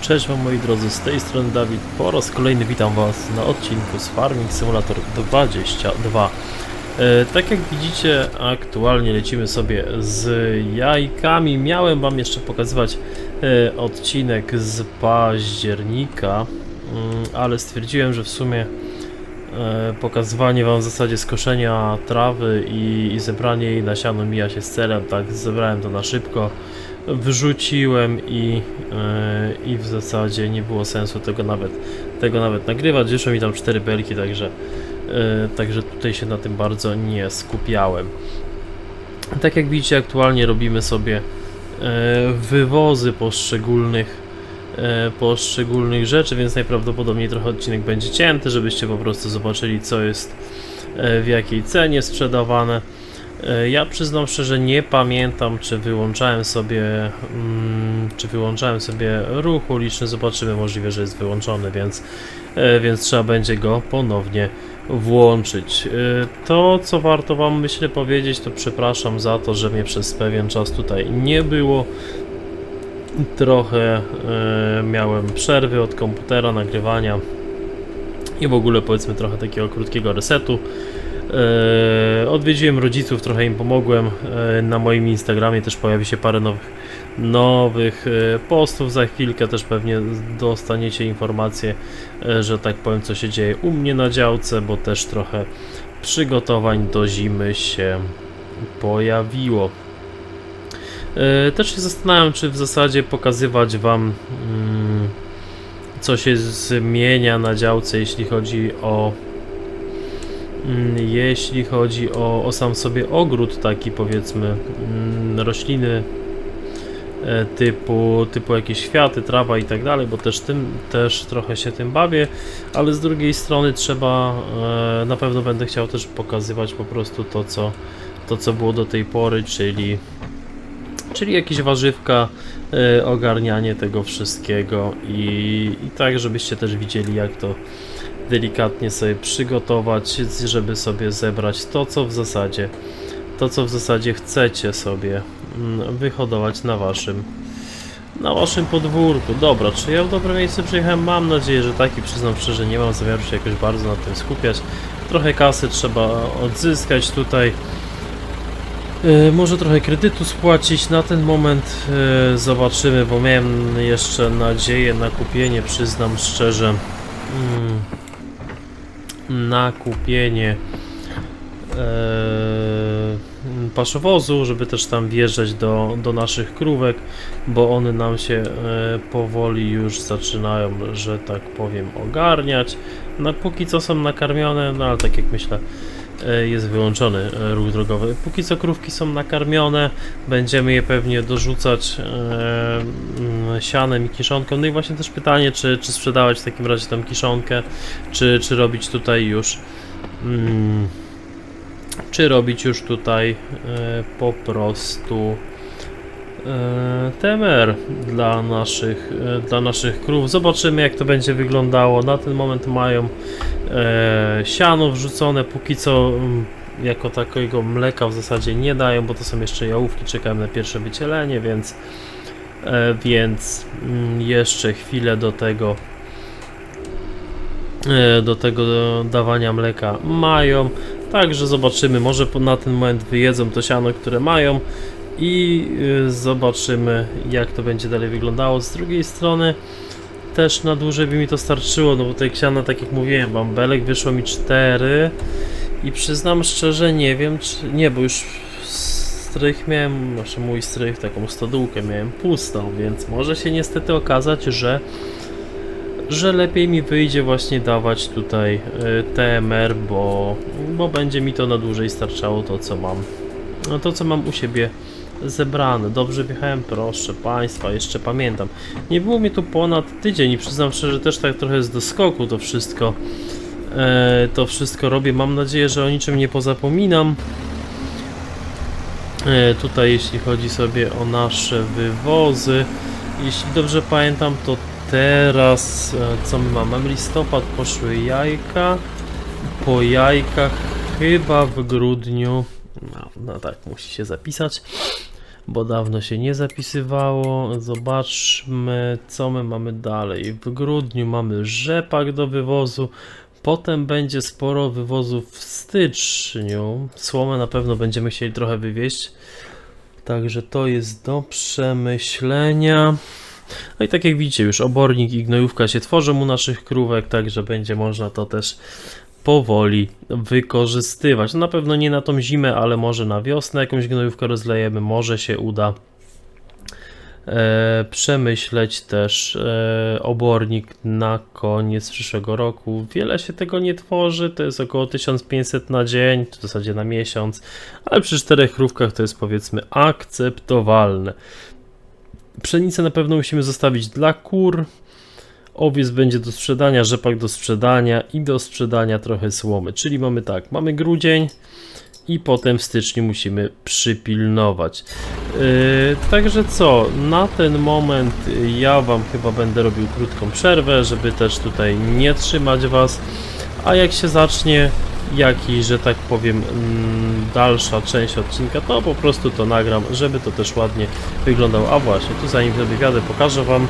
Cześć wam moi drodzy, z tej strony Dawid. Po raz kolejny witam was na odcinku z Farming Simulator 22. E, tak jak widzicie, aktualnie lecimy sobie z jajkami. Miałem wam jeszcze pokazywać e, odcinek z października, mm, ale stwierdziłem, że w sumie e, pokazywanie wam w zasadzie skoszenia trawy i, i zebranie jej na siano mija się z celem, tak zebrałem to na szybko wyrzuciłem i, e, i w zasadzie nie było sensu tego nawet, tego nawet nagrywać. Wyszło mi tam cztery belki, także, e, także tutaj się na tym bardzo nie skupiałem. Tak jak widzicie, aktualnie robimy sobie e, wywozy poszczególnych poszczególnych rzeczy, więc najprawdopodobniej trochę odcinek będzie cięty, żebyście po prostu zobaczyli co jest w jakiej cenie sprzedawane. E, Ja przyznam szczerze, nie pamiętam, czy wyłączałem sobie, mm, czy wyłączałem sobie ruch uliczny. Zobaczymy, możliwe, że jest wyłączony, więc, e, więc trzeba będzie go ponownie włączyć. E, To, co warto Wam myślę powiedzieć, to przepraszam za to, że mnie przez pewien czas tutaj nie było. Trochę miałem przerwy od komputera, nagrywania i w ogóle powiedzmy trochę takiego krótkiego resetu. E, odwiedziłem rodziców, trochę im pomogłem. E, na moim Instagramie też pojawi się parę nowych, nowych e, postów. Za chwilkę też pewnie dostaniecie informację, e, że tak powiem, co się dzieje u mnie na działce, bo też trochę przygotowań do zimy się pojawiło. Też się zastanawiam, czy w zasadzie pokazywać Wam, mm, co się zmienia na działce, jeśli chodzi o Jeśli chodzi o, o sam sobie ogród, taki powiedzmy, mm, rośliny e, typu, typu jakieś kwiaty, trawa i tak dalej, bo też tym też trochę się tym bawię, ale z drugiej strony trzeba, e, na pewno będę chciał też pokazywać po prostu to, co, to, co było do tej pory, czyli, czyli jakieś warzywka, e, ogarnianie tego wszystkiego i, i tak, żebyście też widzieli, jak to delikatnie sobie przygotować, żeby sobie zebrać to, co w zasadzie to, co w zasadzie chcecie sobie mm, wyhodować na waszym na waszym podwórku. Dobra, czy ja w dobre miejsce przyjechałem? Mam nadzieję, że tak i przyznam szczerze, nie mam zamiaru się jakoś bardzo na tym skupiać. Trochę kasy trzeba odzyskać tutaj. E, może trochę kredytu spłacić. Na ten moment e, zobaczymy, bo miałem jeszcze nadzieję na kupienie, przyznam szczerze. Mm, na kupienie e, paszowozu, żeby też tam wjeżdżać do, do naszych krówek, bo one nam się e, powoli już zaczynają, że tak powiem, ogarniać. No, póki co są nakarmione, no ale tak jak myślę, jest wyłączony e, ruch drogowy. Póki co krówki są nakarmione, będziemy je pewnie dorzucać e, mm, sianem i kiszonką. No i właśnie też pytanie, czy, czy sprzedawać w takim razie tą kiszonkę, czy, czy robić tutaj już mm, czy robić już tutaj e, po prostu e, TMR dla naszych, e, dla naszych krów. Zobaczymy jak to będzie wyglądało. Na ten moment mają e, siano wrzucone, póki co mm, jako takiego mleka w zasadzie nie dają, bo to są jeszcze jałówki, czekałem na pierwsze wycielenie, więc e, więc mm, jeszcze chwilę do tego e, do tego dawania mleka mają. Także zobaczymy, może na ten moment wyjedzą to siano, które mają i y, zobaczymy jak to będzie dalej wyglądało. Z drugiej strony też na dłużej by mi to starczyło, no bo tej siana, tak jak mówiłem, wam belek wyszło mi 4 i przyznam szczerze, nie wiem czy... nie, bo już strych miałem, znaczy mój strych, taką stodółkę miałem pustą, więc może się niestety okazać, że że lepiej mi wyjdzie właśnie dawać tutaj y, TMR, bo, bo będzie mi to na dłużej starczało to co mam. No to co mam u siebie zebrane. Dobrze wjechałem, proszę Państwa, jeszcze pamiętam. Nie było mi tu ponad tydzień i przyznam szczerze, też tak trochę z doskoku to wszystko e, to wszystko robię. Mam nadzieję, że o niczym nie pozapominam. E, tutaj jeśli chodzi sobie o nasze wywozy, jeśli dobrze pamiętam, to teraz e, co my mamy? Mamy listopad, poszły jajka. Po jajkach chyba w grudniu. No, no tak, musi się zapisać. Bo dawno się nie zapisywało. Zobaczmy, co my mamy dalej. W grudniu mamy rzepak do wywozu. Potem będzie sporo wywozów w styczniu. Słomę na pewno będziemy chcieli trochę wywieźć. Także to jest do przemyślenia. No i tak jak widzicie, już obornik i gnojówka się tworzą u naszych krówek, także będzie można to też powoli wykorzystywać. No na pewno nie na tą zimę, ale może na wiosnę jakąś gnojówkę rozlejemy, może się uda e, przemyśleć też e, obornik na koniec przyszłego roku. Wiele się tego nie tworzy, to jest około 1500 na dzień, w zasadzie na miesiąc, ale przy czterech krówkach to jest powiedzmy akceptowalne. Pszenicę na pewno musimy zostawić dla kur. Owiec będzie do sprzedania, rzepak do sprzedania i do sprzedania trochę słomy. Czyli mamy tak, mamy grudzień i potem w styczniu musimy przypilnować. Yy, także co, na ten moment ja Wam chyba będę robił krótką przerwę, żeby też tutaj nie trzymać Was. A jak się zacznie jakiś, że tak powiem, mm, dalsza część odcinka, to po prostu to nagram, żeby to też ładnie wyglądało. A właśnie, tu zanim sobie wiadę, pokażę Wam.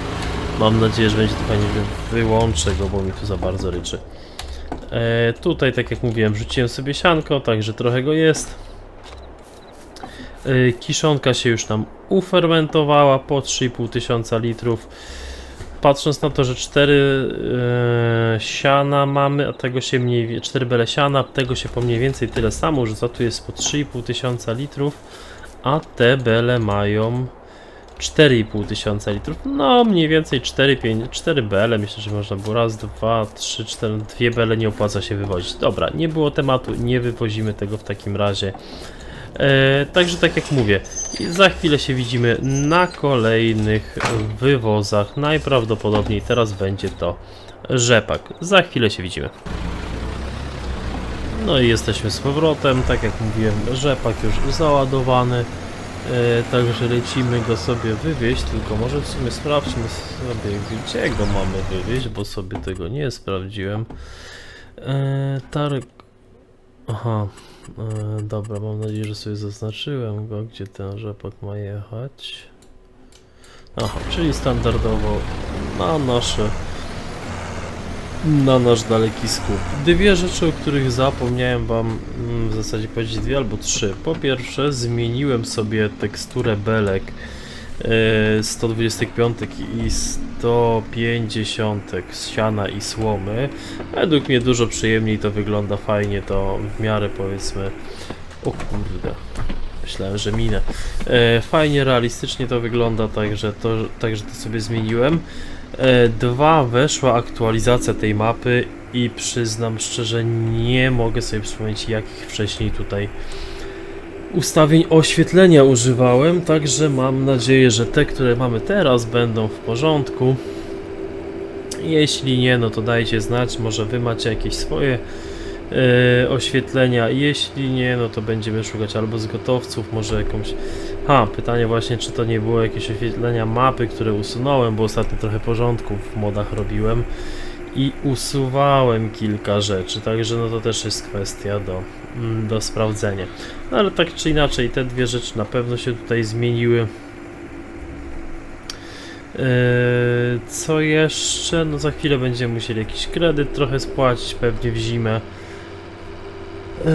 Mam nadzieję, że będzie to fajnie wy- wyłączę go, bo mi tu za bardzo ryczy. E, tutaj, tak jak mówiłem, rzuciłem sobie sianko, także trochę go jest. E, kiszonka się już tam ufermentowała po 3,5 tysiąca litrów. Patrząc na to, że 4 e, siana mamy, a tego się mniej więcej, 4 bele siana, tego się po mniej więcej tyle samo rzuca, tu jest po 3,5 tysiąca litrów, a te bele mają 4,5 tysiąca litrów, no mniej więcej 4, 5, 4 bele, myślę, że można było raz, dwa, trzy, cztery, dwie bele nie opłaca się wywozić. Dobra, nie było tematu, nie wywozimy tego w takim razie. E, także tak jak mówię, za chwilę się widzimy na kolejnych wywozach. Najprawdopodobniej teraz będzie to rzepak. Za chwilę się widzimy. No i jesteśmy z powrotem, tak jak mówiłem, rzepak już załadowany. E, także lecimy go sobie wywieźć, tylko może w sumie sprawdźmy sobie, gdzie go mamy wywieźć, bo sobie tego nie sprawdziłem. E, Tarek... Aha, e, dobra, mam nadzieję, że sobie zaznaczyłem go, gdzie ten rzepak ma jechać. Aha, czyli standardowo na nasze na nasz daleki skup. Dwie rzeczy, o których zapomniałem wam mm, w zasadzie powiedzieć, dwie albo trzy. Po pierwsze, zmieniłem sobie teksturę belek e, 125 i 150 z siana i słomy. Według mnie dużo przyjemniej to wygląda, fajnie to w miarę powiedzmy... O kurde, myślałem, że minę. E, fajnie, realistycznie to wygląda, także to, także to sobie zmieniłem. E, Dwa, weszła aktualizacja tej mapy i przyznam szczerze, nie mogę sobie przypomnieć jakich wcześniej tutaj ustawień oświetlenia używałem, także mam nadzieję, że te, które mamy teraz będą w porządku. Jeśli nie, no to dajcie znać, może wy macie jakieś swoje e, oświetlenia. Jeśli nie, no to będziemy szukać albo z gotowców, może jakąś Ha, pytanie właśnie, czy to nie było jakieś oświetlenia mapy, które usunąłem, bo ostatnio trochę porządków w modach robiłem i usuwałem kilka rzeczy, także no to też jest kwestia do, mm, do sprawdzenia. No ale tak czy inaczej, te dwie rzeczy na pewno się tutaj zmieniły. Eee, Co jeszcze? No za chwilę będziemy musieli jakiś kredyt trochę spłacić, pewnie w zimę. Eee,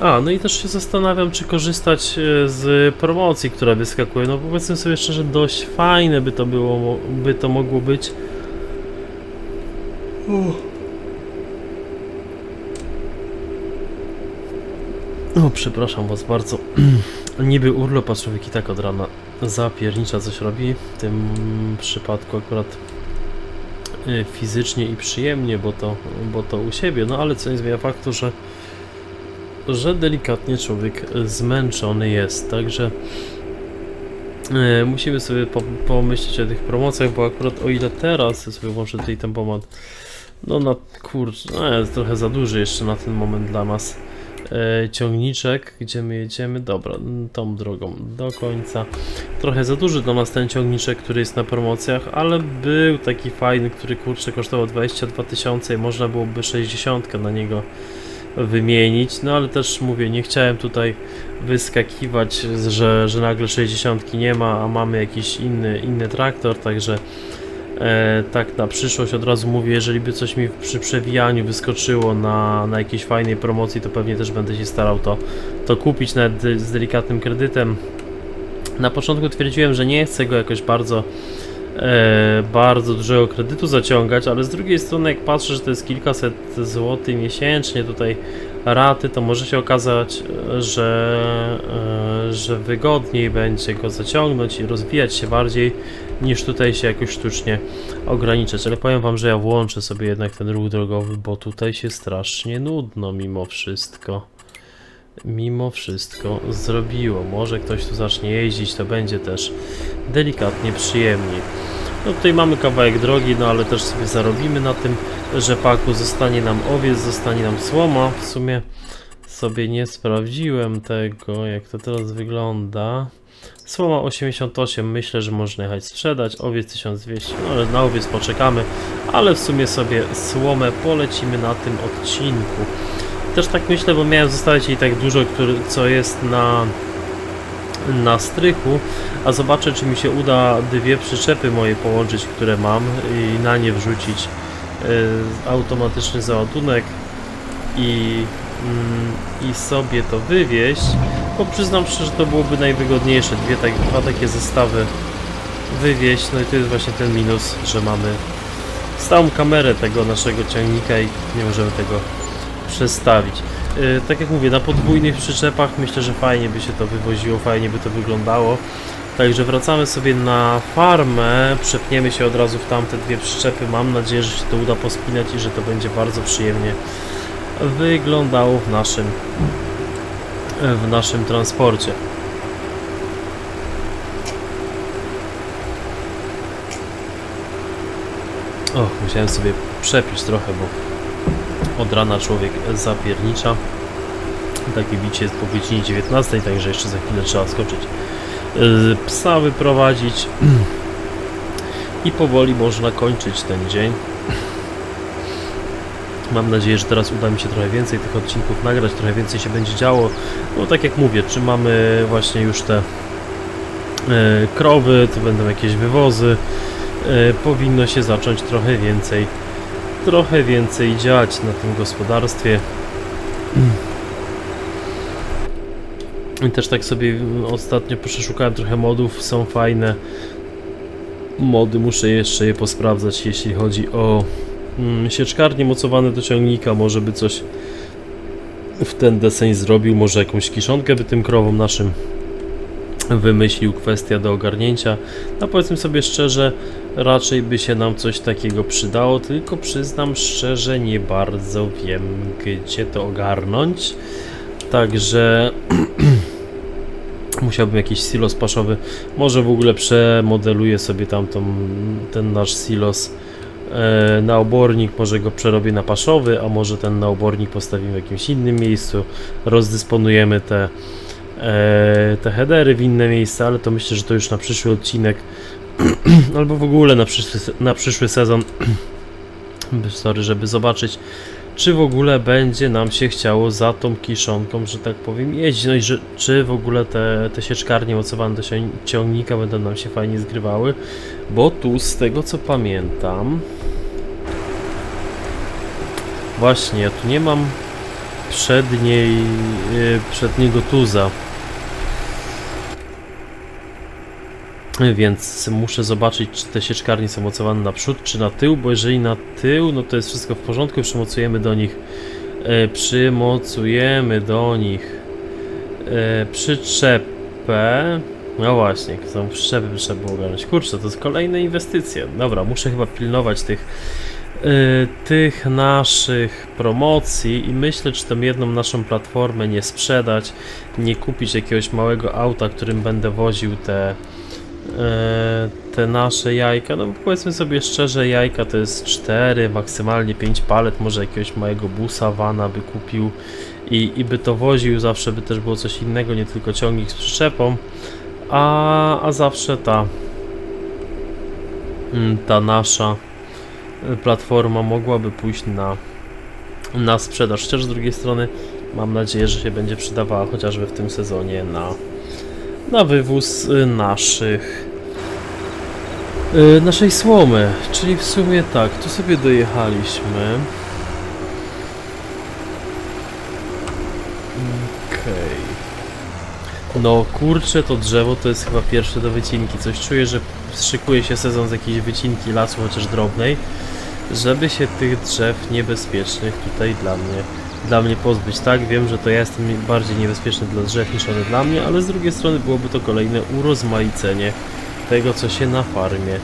a, no i też się zastanawiam, czy korzystać e, z promocji, która wyskakuje. No powiedzmy sobie szczerze, dość fajne by to było, by to mogło być. O, przepraszam was bardzo. Niby urlop, a człowiek i tak od rana zapiernicza coś robi. W tym przypadku akurat fizycznie i przyjemnie, bo to, bo to u siebie. No ale co nie zmienia faktu, że że delikatnie człowiek zmęczony jest, także e, musimy sobie po, pomyśleć o tych promocjach, bo akurat o ile teraz sobie włączę tutaj tempomat, no na kurczę, no jest trochę za duży jeszcze na ten moment dla nas e, ciągniczek, gdzie my jedziemy, dobra, tą drogą do końca, trochę za duży dla nas ten ciągniczek, który jest na promocjach, ale był taki fajny, który kurczę kosztował 22 tysiące i można byłoby 60 na niego wymienić, no ale też mówię, nie chciałem tutaj wyskakiwać, że, że nagle 60 nie ma, a mamy jakiś inny, inny traktor, także e, tak na przyszłość od razu mówię, jeżeli by coś mi przy przewijaniu wyskoczyło na, na jakiejś fajnej promocji, to pewnie też będę się starał to, to kupić nawet z delikatnym kredytem. Na początku twierdziłem, że nie chcę go jakoś bardzo e, bardzo dużego kredytu zaciągać, ale z drugiej strony jak patrzę, że to jest kilkaset złotych miesięcznie tutaj raty, to może się okazać, e, że, e, że wygodniej będzie go zaciągnąć i rozwijać się bardziej niż tutaj się jakoś sztucznie ograniczać, ale powiem wam, że ja włączę sobie jednak ten ruch drogowy, bo tutaj się strasznie nudno mimo wszystko mimo wszystko zrobiło. Może ktoś tu zacznie jeździć, to będzie też delikatnie przyjemniej. No tutaj mamy kawałek drogi, no ale też sobie zarobimy na tym rzepaku. Zostanie nam owiec, zostanie nam słoma. W sumie sobie nie sprawdziłem tego, jak to teraz wygląda. Słoma 88, myślę, że można jechać sprzedać. Owiec 1200, no ale na owiec poczekamy. Ale w sumie sobie słomę polecimy na tym odcinku. Też tak myślę, bo miałem zostawić jej tak dużo, który, co jest na, na strychu, a zobaczę, czy mi się uda dwie przyczepy moje połączyć, które mam i na nie wrzucić y, automatyczny załadunek i, mm, i sobie to wywieźć, bo przyznam szczerze, że to byłoby najwygodniejsze, dwie tak, dwa takie zestawy wywieźć, no i to jest właśnie ten minus, że mamy stałą kamerę tego naszego ciągnika i nie możemy tego przestawić. Yy, tak jak mówię, na podwójnych przyczepach myślę, że fajnie by się to wywoziło, fajnie by to wyglądało. Także wracamy sobie na farmę, przepniemy się od razu w tamte dwie przyczepy. Mam nadzieję, że się to uda pospinać i że to będzie bardzo przyjemnie wyglądało w naszym w naszym transporcie. O, musiałem sobie przepić trochę, bo od rana człowiek zapiernicza. Takie bicie jest po godzinie 19, także jeszcze za chwilę trzeba skoczyć. Yy, Psa wyprowadzić i powoli można kończyć ten dzień. Mam nadzieję, że teraz uda mi się trochę więcej tych odcinków nagrać, trochę więcej się będzie działo. No tak jak mówię, czy mamy właśnie już te yy, krowy, to będą jakieś wywozy. Yy, powinno się zacząć trochę więcej trochę więcej działać na tym gospodarstwie. I też tak sobie ostatnio przeszukałem trochę modów, są fajne mody, muszę jeszcze je posprawdzać, jeśli chodzi o mm, sieczkarnie mocowane do ciągnika, może by coś w ten deseń zrobił, może jakąś kiszonkę by tym krowom naszym wymyślił, kwestia do ogarnięcia. No powiedzmy sobie szczerze, raczej by się nam coś takiego przydało, tylko przyznam szczerze, nie bardzo wiem, gdzie to ogarnąć. Także musiałbym jakiś silos paszowy. Może w ogóle przemodeluję sobie tamtą, ten nasz silos e, na obornik, może go przerobię na paszowy, a może ten na obornik postawimy w jakimś innym miejscu. Rozdysponujemy te, e, te headery w inne miejsca, ale to myślę, że to już na przyszły odcinek albo w ogóle na przyszły, na przyszły sezon. Sorry, żeby zobaczyć, czy w ogóle będzie nam się chciało za tą kiszonką, że tak powiem, jeździć. No i że, czy w ogóle te, te sieczkarnie mocowane do ciągnika będą nam się fajnie zgrywały, bo tu z tego co pamiętam. Właśnie, ja tu nie mam przedniej, yy, przedniego tuza. Więc muszę zobaczyć, czy te sieczkarnie są mocowane na przód, czy na tył, bo jeżeli na tył, no to jest wszystko w porządku, przymocujemy do nich e, przymocujemy do nich e, przyczepę no właśnie, są przyczepy, trzeba było ogarnąć. Kurczę, to jest kolejne inwestycje. Dobra, muszę chyba pilnować tych e, tych naszych promocji i myślę, czy tą jedną naszą platformę nie sprzedać, nie kupić jakiegoś małego auta, którym będę woził te te nasze jajka, no powiedzmy sobie szczerze, jajka to jest 4, maksymalnie 5 palet, może jakiegoś małego busa, vana by kupił i, i by to woził, zawsze by też było coś innego, nie tylko ciągnik z przyczepą, a, a zawsze ta mm, ta nasza platforma mogłaby pójść na na sprzedaż. Chociaż z drugiej strony mam nadzieję, że się będzie przydawała chociażby w tym sezonie na, na wywóz y, naszych y, naszej słomy. Czyli w sumie tak, tu sobie dojechaliśmy. Okej. No kurczę, to drzewo to jest chyba pierwsze do wycinki. Coś czuję, że szykuje się sezon z jakiejś wycinki lasu, chociaż drobnej, żeby się tych drzew niebezpiecznych tutaj dla mnie, dla mnie pozbyć. Tak, wiem, że to ja jestem bardziej niebezpieczny dla drzew niż one dla mnie, ale z drugiej strony byłoby to kolejne urozmaicenie tego, co się na farmie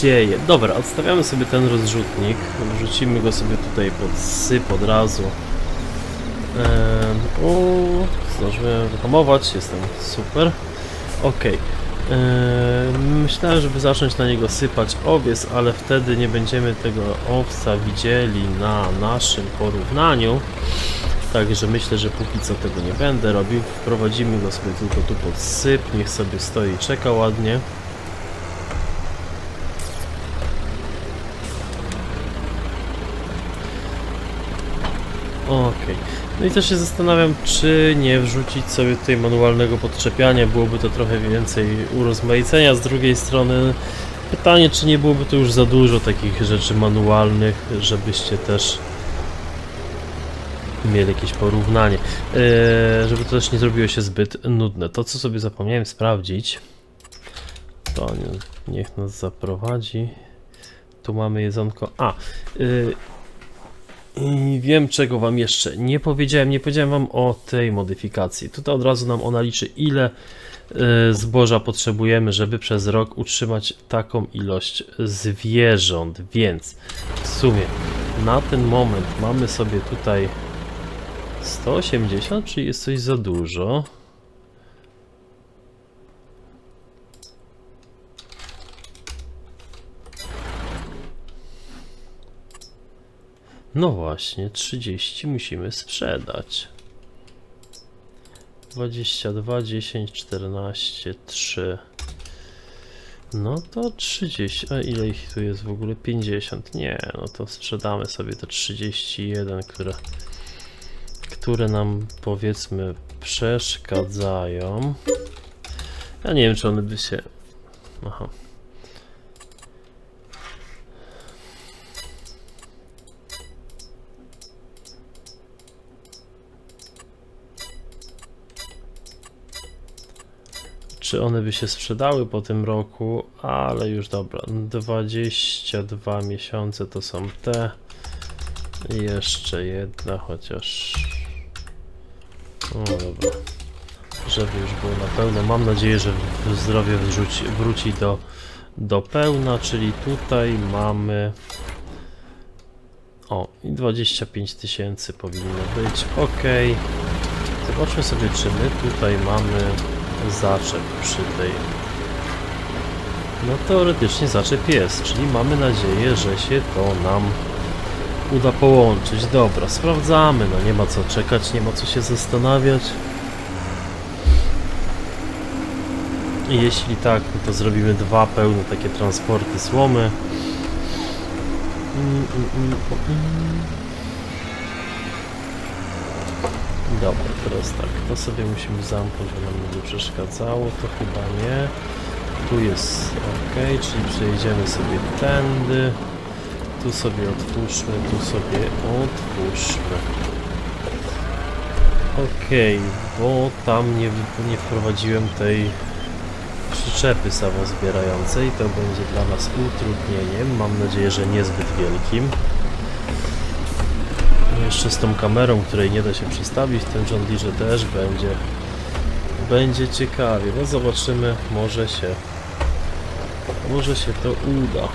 dzieje. Dobra, odstawiamy sobie ten rozrzutnik, wrzucimy go sobie tutaj pod syp od razu. Eee, o, zdążyłem wyhamować, jestem super. Ok. Myślałem, żeby zacząć na niego sypać owiec, ale wtedy nie będziemy tego owca widzieli na naszym porównaniu. Także myślę, że póki co tego nie będę robił. Wprowadzimy go sobie tylko tu pod syp, niech sobie stoi i czeka ładnie. Okej. No i też się zastanawiam, czy nie wrzucić sobie tutaj manualnego podczepiania, byłoby to trochę więcej urozmaicenia. Z drugiej strony pytanie, czy nie byłoby to już za dużo takich rzeczy manualnych, żebyście też mieli jakieś porównanie. Eee, żeby to też nie zrobiło się zbyt nudne. To, co sobie zapomniałem sprawdzić, to nie, niech nas zaprowadzi. Tu mamy jedzonko. A, yy, i wiem czego wam jeszcze nie powiedziałem, nie powiedziałem wam o tej modyfikacji. Tutaj od razu nam ona liczy ile y, zboża potrzebujemy, żeby przez rok utrzymać taką ilość zwierząt, więc w sumie na ten moment mamy sobie tutaj 180, czy jest coś za dużo? No właśnie, 30 musimy sprzedać. 22, 10, 14, 3. No to 30. A ile ich tu jest w ogóle? 50. Nie, no to sprzedamy sobie te 31, które, które nam powiedzmy przeszkadzają. Ja nie wiem, czy one by się. Aha. Czy one by się sprzedały po tym roku, ale już dobra, 22 miesiące to są te. Jeszcze jedna, chociaż... O dobra, żeby już było na pełno. Mam nadzieję, że zdrowie wrzuci, wróci do, do pełna, czyli tutaj mamy... O, i 25 tysięcy powinno być, ok. Zobaczmy sobie, czy my tutaj mamy zaczep przy tej. No teoretycznie zaczep jest, czyli mamy nadzieję, że się to nam uda połączyć. Dobra, sprawdzamy, no nie ma co czekać, nie ma co się zastanawiać. I Jeśli tak, no to zrobimy dwa pełne takie transporty słomy. Mm, mm, mm, mm. Dobra, teraz tak, to sobie musimy zamknąć, bo nam nie przeszkadzało, to chyba nie. Tu jest ok, czyli przejdziemy sobie tędy. Tu sobie otwórzmy, tu sobie otwórzmy. Okej, bo tam nie, nie wprowadziłem tej przyczepy samozbierającej. To będzie dla nas utrudnieniem. Mam nadzieję, że niezbyt wielkim. Jeszcze z tą kamerą, której nie da się przestawić, John Deere też będzie będzie ciekawie. No zobaczymy, może się może się to uda.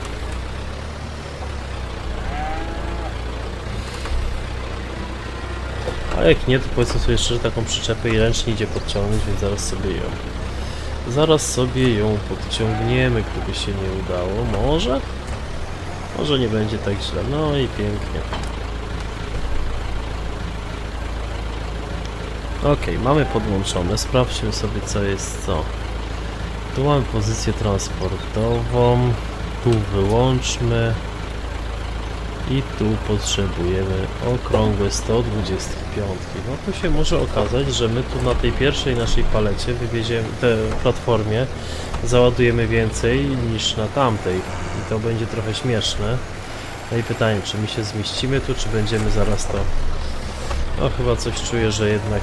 A jak nie, to powiedzmy sobie jeszcze, że taką przyczepę i ręcznie idzie podciągnąć, więc zaraz sobie ją zaraz sobie ją podciągniemy, gdyby się nie udało. Może? Może nie będzie tak źle. No i pięknie. Ok, mamy podłączone. Sprawdźmy sobie co jest co. Tu mamy pozycję transportową. Tu wyłączmy. I tu potrzebujemy okrągłe 125. No tu się może okazać, że my tu na tej pierwszej naszej palecie wywieziemy, te platformie załadujemy więcej niż na tamtej. I to będzie trochę śmieszne. No i pytanie, czy my się zmieścimy tu, czy będziemy zaraz to... No chyba coś czuję, że jednak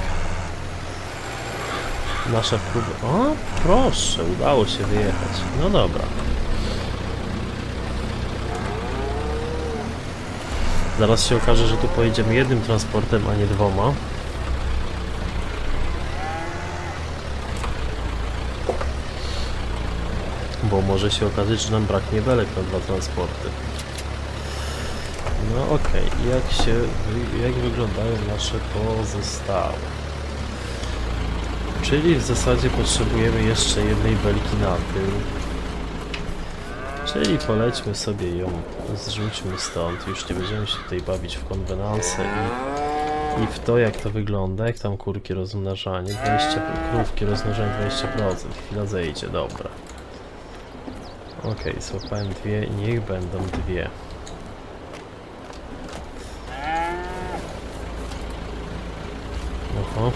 nasza próba... O, proszę, udało się wyjechać. No dobra. Zaraz się okaże, że tu pojedziemy jednym transportem, a nie dwoma. Bo może się okazać, że nam braknie belek na dwa transporty. No okej, jak się, jak wyglądają nasze pozostałe? Czyli w zasadzie potrzebujemy jeszcze jednej belki na tył. Czyli polećmy sobie ją, zrzućmy stąd, już nie będziemy się tutaj bawić w konwenanse i, i w to jak to wygląda, jak tam kurki rozmnażanie, 20, krówki rozmnażanie 20%, chwila zejdzie, dobra. Okej, złapałem dwie, niech będą dwie. Oho.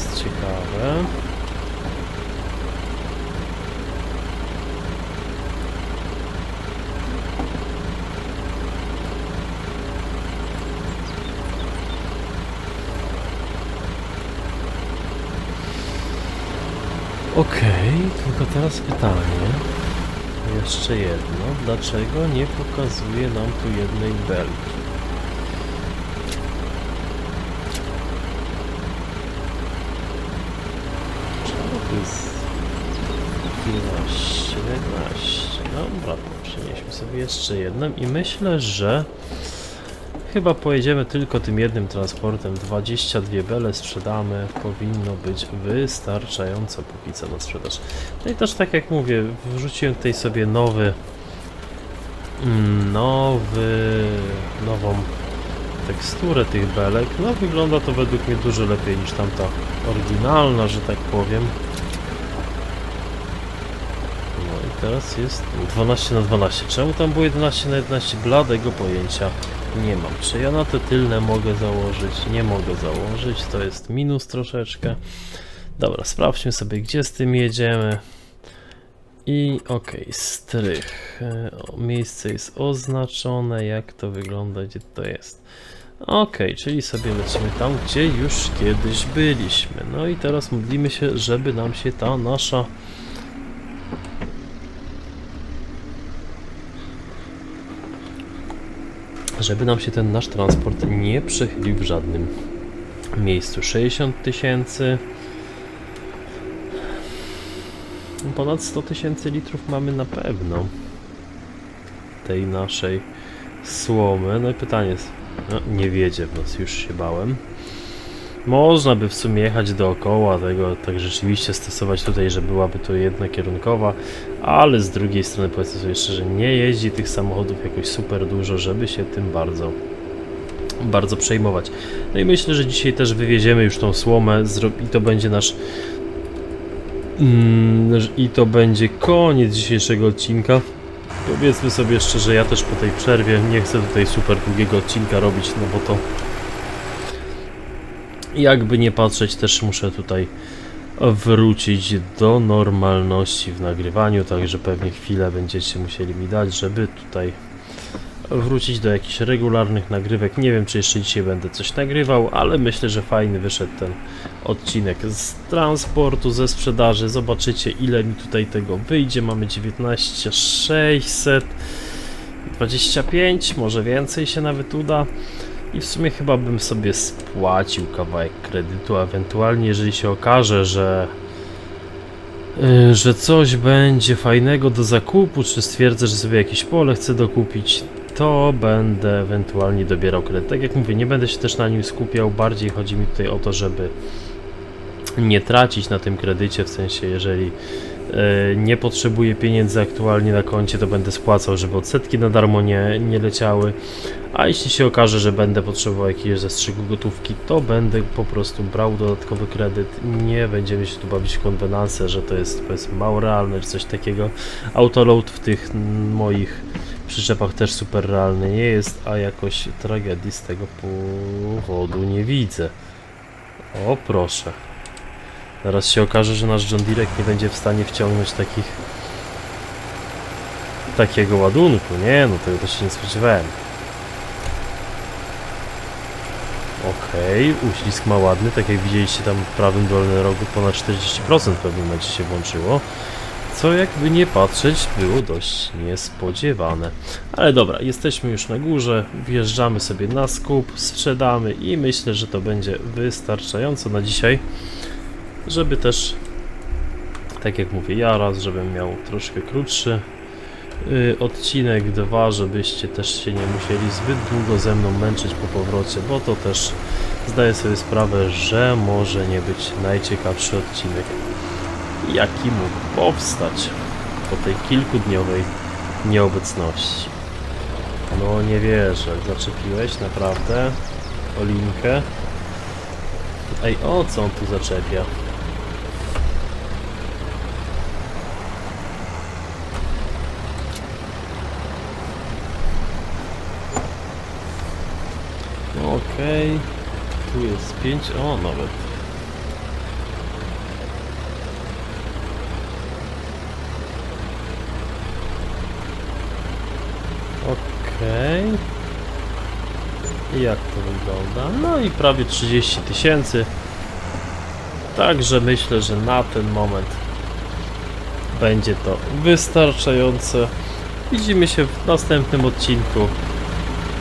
Jest ciekawe. Okej, tylko teraz pytanie. Jeszcze jedno. Dlaczego nie pokazuje nam tu jednej belki? Czemu to jest 11, 11? Dobra, przenieśmy sobie jeszcze jedną i myślę, że chyba pojedziemy tylko tym jednym transportem. 22 bele sprzedamy, powinno być wystarczająco póki co na sprzedaż. No i też tak jak mówię, wrzuciłem tutaj sobie nowy mm, nowy nową teksturę tych belek. No wygląda to według mnie dużo lepiej niż tamta oryginalna, że tak powiem. No i teraz jest 12 na 12. Czemu tam było 11 na 11? Bladego pojęcia nie mam. Czy ja na te tylne mogę założyć? Nie mogę założyć. To jest minus troszeczkę. Dobra, sprawdźmy sobie, gdzie z tym jedziemy. I okej, strych. E, Miejsce jest oznaczone, jak to wygląda, gdzie to jest. Okej, czyli sobie lecimy tam, gdzie już kiedyś byliśmy. No i teraz modlimy się, żeby nam się ta nasza żeby nam się ten nasz transport nie przechylił w żadnym miejscu. 60 tysięcy. Ponad 100 tysięcy litrów mamy na pewno tej naszej słomy. No i pytanie jest, no, nie wiedzie w nas, już się bałem. Można by w sumie jechać dookoła tego, tak rzeczywiście stosować tutaj, że byłaby to jednokierunkowa, ale z drugiej strony powiedzmy sobie szczerze, nie jeździ tych samochodów jakoś super dużo, żeby się tym bardzo bardzo przejmować. No i myślę, że dzisiaj też wywieziemy już tą słomę i to będzie nasz mm, i to będzie koniec dzisiejszego odcinka. Powiedzmy sobie szczerze, ja też po tej przerwie nie chcę tutaj super długiego odcinka robić, no bo to jakby nie patrzeć, też muszę tutaj wrócić do normalności w nagrywaniu, także pewnie chwilę będziecie musieli mi dać, żeby tutaj wrócić do jakichś regularnych nagrywek. Nie wiem, czy jeszcze dzisiaj będę coś nagrywał, ale myślę, że fajny wyszedł ten odcinek z transportu, ze sprzedaży. Zobaczycie, ile mi tutaj tego wyjdzie. Mamy 19 600 25, może więcej się nawet uda. I w sumie chyba bym sobie spłacił kawałek kredytu, ewentualnie jeżeli się okaże, że y, że coś będzie fajnego do zakupu, czy stwierdzę, że sobie jakieś pole chcę dokupić, to będę ewentualnie dobierał kredyt. Tak jak mówię, nie będę się też na nim skupiał, bardziej chodzi mi tutaj o to, żeby nie tracić na tym kredycie, w sensie jeżeli nie potrzebuję pieniędzy aktualnie na koncie, to będę spłacał, żeby odsetki na darmo nie, nie leciały. A jeśli się okaże, że będę potrzebował jakiegoś zastrzyku gotówki, to będę po prostu brał dodatkowy kredyt. Nie będziemy się tu bawić w konwenanse, że to jest powiedzmy mało realne czy coś takiego. Autoload w tych moich przyczepach też super realny nie jest, a jakoś tragedii z tego powodu nie widzę. O proszę. Zaraz się okaże, że nasz John Direk nie będzie w stanie wciągnąć takich takiego ładunku. Nie, no tego też się nie spodziewałem. Okej, uślizg ma ładny, tak jak widzieliście tam w prawym dolnym rogu ponad 40% w pewnym momencie się włączyło. Co jakby nie patrzeć było dość niespodziewane. Ale dobra, jesteśmy już na górze, wjeżdżamy sobie na skup, sprzedamy i myślę, że to będzie wystarczająco na dzisiaj, żeby też, tak jak mówię ja raz, żebym miał troszkę krótszy y, odcinek, dwa, żebyście też się nie musieli zbyt długo ze mną męczyć po powrocie, bo to też zdaję sobie sprawę, że może nie być najciekawszy odcinek, jaki mógł powstać po tej kilkudniowej nieobecności. No nie wierzę, zaczepiłeś naprawdę Olinkę. Ej, o co on tu zaczepia? Okej, tu jest 5, o nawet. Okej. I Jak to wygląda? No i prawie 30 tysięcy. Także myślę, że na ten moment będzie to wystarczające. Widzimy się w następnym odcinku.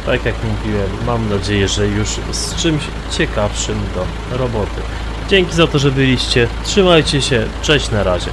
Tak jak mówiłem, mam nadzieję, że już z czymś ciekawszym do roboty. Dzięki za to, że byliście. Trzymajcie się. Cześć na razie.